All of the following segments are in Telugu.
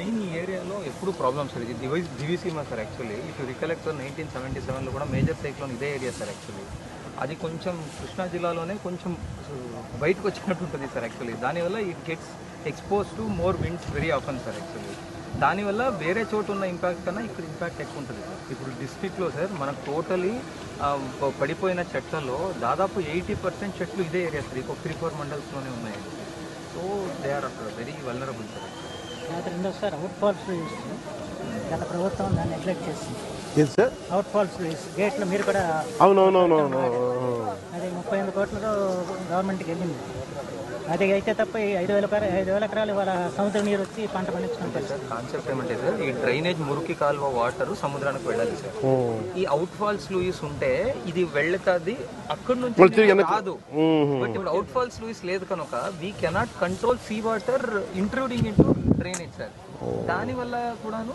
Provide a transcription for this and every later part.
మెయిన్ ఈ ఏరియాలో ఎప్పుడు ప్రాబ్లమ్ సార్ ఇది device Diviseema sir actually if you recollect sir nineteen seventy సెవెన్లో కూడా మేజర్ సైక్లోన్ ఇదే ఏరియా సార్ యాక్చువల్లీ అది కొంచెం కృష్ణా జిల్లాలోనే కొంచెం బయటకు వచ్చినట్టు ఉంటుంది సార్ యాక్చువల్లీ దానివల్ల it gets expose to more winds very often sir actually దానివల్ల వేరే చోటు ఉన్న ఇంపాక్ట్ కన్నా ఇక్కడ ఇంపాక్ట్ ఎక్కువ ఉంటుంది సార్. ఇప్పుడు డిస్ట్రిక్ట్లో సార్ మనకు టోటలీ పడిపోయిన చెట్లలో దాదాపు ఎయిటీ పర్సెంట్ చెట్లు ఇదే ఏరియా సార్. ఇక త్రీ ఫోర్ మండల్స్లోనే ఉన్నాయి. So they are very vulnerable sir రెండోసారి అవుట్ ఫాల్స్ లూయిస్ గత ప్రభుత్వం దాన్ని నెగ్లెక్ట్ చేసింది. ఏది సార్? అవుట్ ఫాల్స్ లూయిస్ గేట్లో మీరు కూడా అవునవునవునవును. అది ముప్పై ఎనిమిది కోట్లతో గవర్నమెంట్కి వెళ్ళింది. అది అయితే తప్ప ఈ ఐదు వేల ఐదు వేల ఎకరాలు సముద్ర నీరు వచ్చి పంట పండించుకుంటారు సార్ కాన్సెప్ట్ ఏమంటే సార్ ఈ డ్రైనేజ్ మురికి కాలువ వాటర్ సముద్రానికి వెళ్ళాలి సార్. ఈ అవుట్ ఫాల్స్ లూయిస్ ఉంటే ఇది వెళ్తాది అక్కడ నుంచి కాదు. బట్ ఇప్పుడు అవుట్ ఫాల్స్ లూయిస్ లేదు కనుక we cannot control sea water intruding into drainage sir. దాని వల్ల కూడాను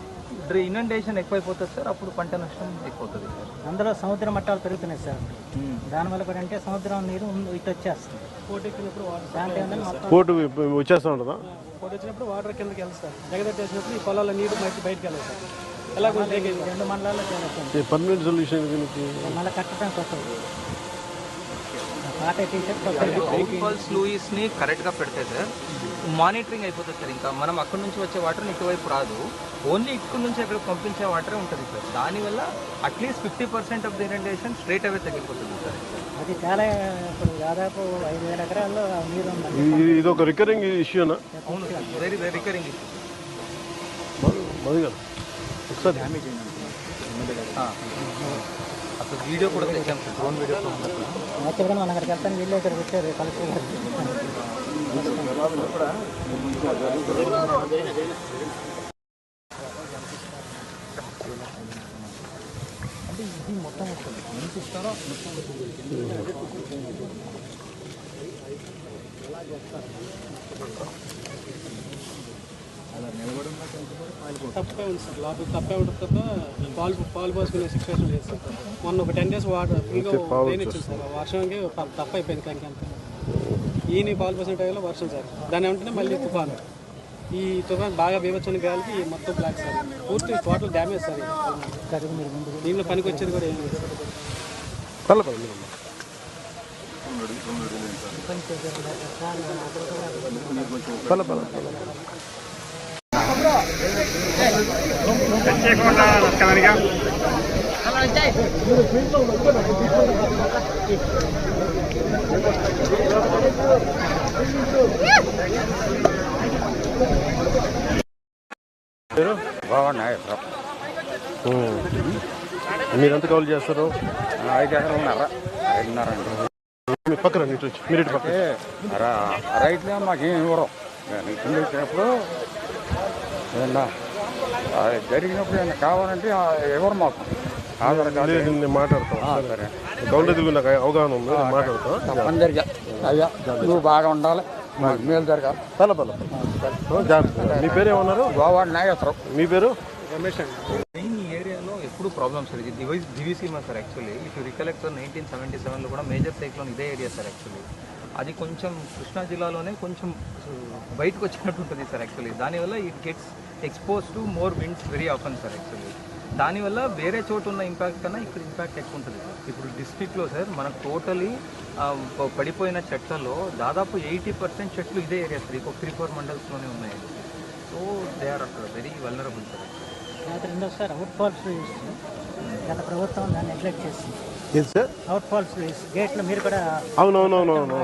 ఇనండేషన్ ఎక్కువైపోతుంది సార్ అప్పుడు పంట నష్టం ఎక్కువవుతుంది సార్. అందులో సముద్ర మట్టాలు పెరుగుతున్నాయి సార్. దానివల్ల కూడా అంటే సముద్రం నీరు ఇటు వచ్చేస్తుంది. కోర్టు వచ్చేస్తా ఉంటుందా? ఫోటో వచ్చినప్పుడు వాటర్ కిందకి వెళ్తారు జగదట్టేసినప్పుడు ఈ పొలాల నీరు బయట బయటకు వెళ్ళాలి సార్. ఎలా రెండు మండలాల్లో పర్మనెంట్ సొల్యూషన్ మళ్ళీ కట్టడం కొత్తది పాత టీషర్ట్ కొత్త అవుట్ ఫాల్స్ లూయిస్ని కరెక్ట్గా పెడితే సార్ మానిటరింగ్ అయిపోతుంది సార్. ఇంకా మనం అక్కడ నుంచి వచ్చే వాటర్ ఇటువైపు రాదు. ఓన్లీ ఇక్కడ నుంచి అక్కడ పంపించే వాటరే ఉంటుంది సార్. దానివల్ల at least fifty percent of the irritation straight away తగ్గిపోతుంది సార్. అది చాలా ఇప్పుడు దాదాపు ఐదు వేల ఎకరాల్లో నీరు ఉందండి. ఇది ఒక రికరింగ్ ఇష్యూనా అవును సార్. వెరీ వెరీ రికరింగ్ కదా ఒకసారి. అసలు వీడియో కూడా తెచ్చాం సార్. డ్రోన్ వీడియో యాక్చువల్గా మనం అక్కడికి వెళ్తాను వీళ్ళు ఇక్కడికి వచ్చారు కలెక్టర్ గారు. అంటే ఇది మొత్తం వస్తుంది ఎంత ఇస్తారో తప్పే ఉంది సార్. లోపల తప్పే ఉంటుంది తప్ప పాలు పాలు పోసుకునే సిచ్యువేషన్ లేదు సార్. మొన్న ఒక టెన్ డేస్ వాటర్ ఫుల్గా రెయిన్ వచ్చింది సార్. వర్షంకి తప్ప అయిపోయింది కంకి అంతా. ఈయన పాలు పోసిన టైంలో వర్షం సార్. దాని వెంటనే మళ్ళీ తుఫాను. ఈ తుఫాన్ బాగా బీభత్సన గాలికి ఈ మొత్తం బ్లాక్ సార్. పూర్తి టోటల్ డ్యామేజ్ సార్ ఇది. దీనిలో పనికి వచ్చేది కూడా ఏం లేదు. సార్ పర్లే పర్లే మీరు అమ్మా. పర్లే పర్లే పర్లే. బాగున్నాయి. Sir um. మీరు ఎంత కాల్ చేస్తారు? ఐదు ఎకరాలున్నార ఐదున్నర అండి. మీ పక్కన ఇటు వచ్చి. మీరు ఇటు పక్కన. ఏ, రా- రైతులే మాకేం ఇవ్వరు. నేను కింద వచ్చినప్పుడు జరిగినప్పుడు ఏమన్నా కావాలంటే ఇవ్వరు మాకు? ఆధార్ కార్డు నేను మాట్లాడతాను. సరే. గౌండ తెలుగు నాకు అవగాహన ఉంది నేను మాట్లాడతాను. తప్పనిసరిగా. అయ్యా నువ్వు బాగా ఉండాలి. మేలు జరగాలి. పర్లే పర్లే. జాగ్రత్త. మీ పేరు ఏమన్నారు? గోవా నాగేశ్వరం మీ పేరు? రమేష్ అండి. మెయిన్ ఈ ఏరియాలో ఎప్పుడు ప్రాబ్లమ్ సార్ ఇది device Diviseema sir actually if you recollect sir nineteen seventy సెవెన్లో కూడా మేజర్ సైక్లోన్ ఇదే ఏరియా సార్ యాక్చువల్లీ అది కొంచెం కృష్ణా జిల్లాలోనే కొంచెం బయటకు వచ్చినట్టు ఉంటుంది సార్ యాక్చువల్లీ దానివల్ల it gets expose to more winds very often sir actually దానివల్ల వేరే చోటు ఉన్న ఇంపాక్ట్ కన్నా ఇక్కడ ఇంపాక్ట్ ఎక్కువ ఉంటుంది. ఇప్పుడు డిస్ట్రిక్ట్లో సార్ మనకు టోటలీ పడిపోయిన చెట్లలో దాదాపు ఎయిటీ పర్సెంట్ చెట్లు ఇదే ఏరియా సార్ ఇంకొక త్రీ ఫోర్ మండల్స్లోనే ఉన్నాయి. So they are very vulnerable sir రెండోసారి అవుట్ ఫాల్స్ గత ప్రభుత్వం దాన్ని నెగ్లెక్ట్ చేసింది ఏది సార్ అవుట్ ఫాల్స్ లూయిస్ గేట్లో మీరు కూడా అవునవునవునవును.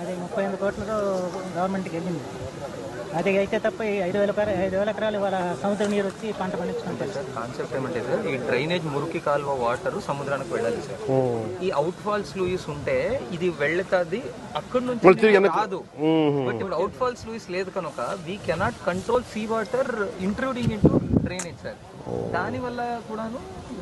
అది ముప్పై ఎనిమిది కోట్లతో గవర్నమెంట్కి వెళ్ళింది. అది అయితే తప్ప ఈ ఐదు వేల ఐదు వేల ఎకరాలు వాళ్ళ సముద్ర నీరు వచ్చి పంట పండించుకుంటారు. సార్ కాన్సెప్ట్ ఏమంటే సార్ ఈ డ్రైనేజ్ మురికి కాలువ వాటర్ సముద్రానికి వెళ్ళాలి సార్. ఈ అవుట్ ఫాల్స్ లూయిస్ ఉంటే ఇది వెళ్తాది అక్కడ నుంచి కాదు. బట్ ఇప్పుడు అవుట్ ఫాల్స్ లూయిస్ లేదు కనుక we cannot control sea water intruding into drainage sir. దాని వల్ల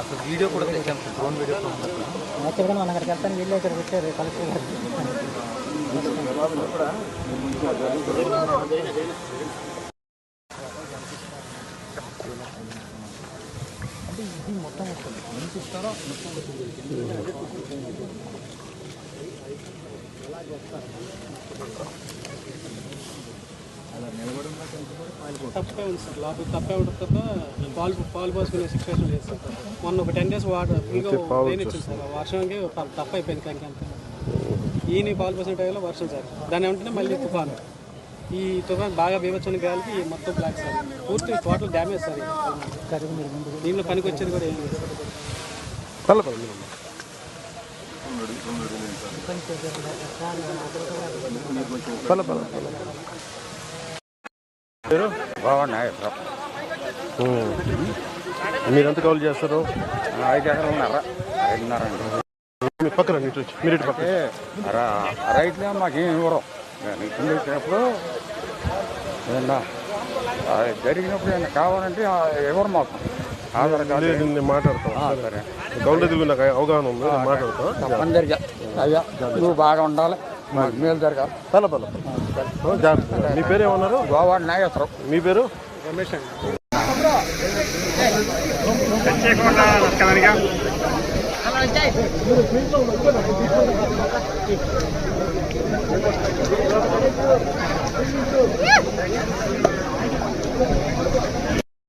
అసలు వీడియో కూడా తెచ్చాం. సార్ డ్రోన్ వీడియో యాక్చువల్గా మనం అక్కడికి వెళ్తాను వెళ్ళి అక్కడికి వచ్చారు కలెక్టర్ గారు తప్పే ఉంది సార్. లోపల తప్పే ఉంటుంది తప్ప పాలు పాలు పోసుకునే సిచ్యువేషన్ లేదు సార్. మొన్న ఒక టెన్ డేస్ వాటర్ ఫుల్గా రెయిన్ వచ్చింది సార్. వర్షంకి తప్ప అయిపోయింది కంకి అంతా. ఈయన పాలు పోసిన టైంలో వర్షం సార్. దాని వెంటనే మళ్ళీ తుఫాను. ఈ తుఫాన్ బాగా బీభత్సన గాలికి ఈ మొత్తం బ్లాక్ సార్. పూర్తి టోటల్ డ్యామేజ్ సార్. దీనిలో పనికి వచ్చేది కూడా ఏం లేదు సార్. పల్ల పల్ల బాగున్నాయి సార్ ఉమ్. మీరు ఎంత కాల్ చేస్తారు? ఐదు ఎకరాలు ఉన్నారా? ఐదున్నర మీ పక్కన మీరు ఇటు పక్కన రా- రైతులే మాకేం ఇవ్వరు. నేను వచ్చినప్పుడు జరిగినప్పుడు ఏమన్నా కావాలంటే ఎవరు మాకు. ఆధార్ కార్డు నేను మాట్లాడతాను. సరే. గౌండ నాకు అవగాహన ఉంది మాట్లాడతాను. తప్పనిసరిగా. అయ్యా నువ్వు బాగా ఉండాలి. మేలు జరగాలి. పల్ల. ఆ, జాగ్రత్త మీ పేరు ఏమన్నారు గోవా నాగేశ్వరం మీ పేరు? రమేష్ అండి.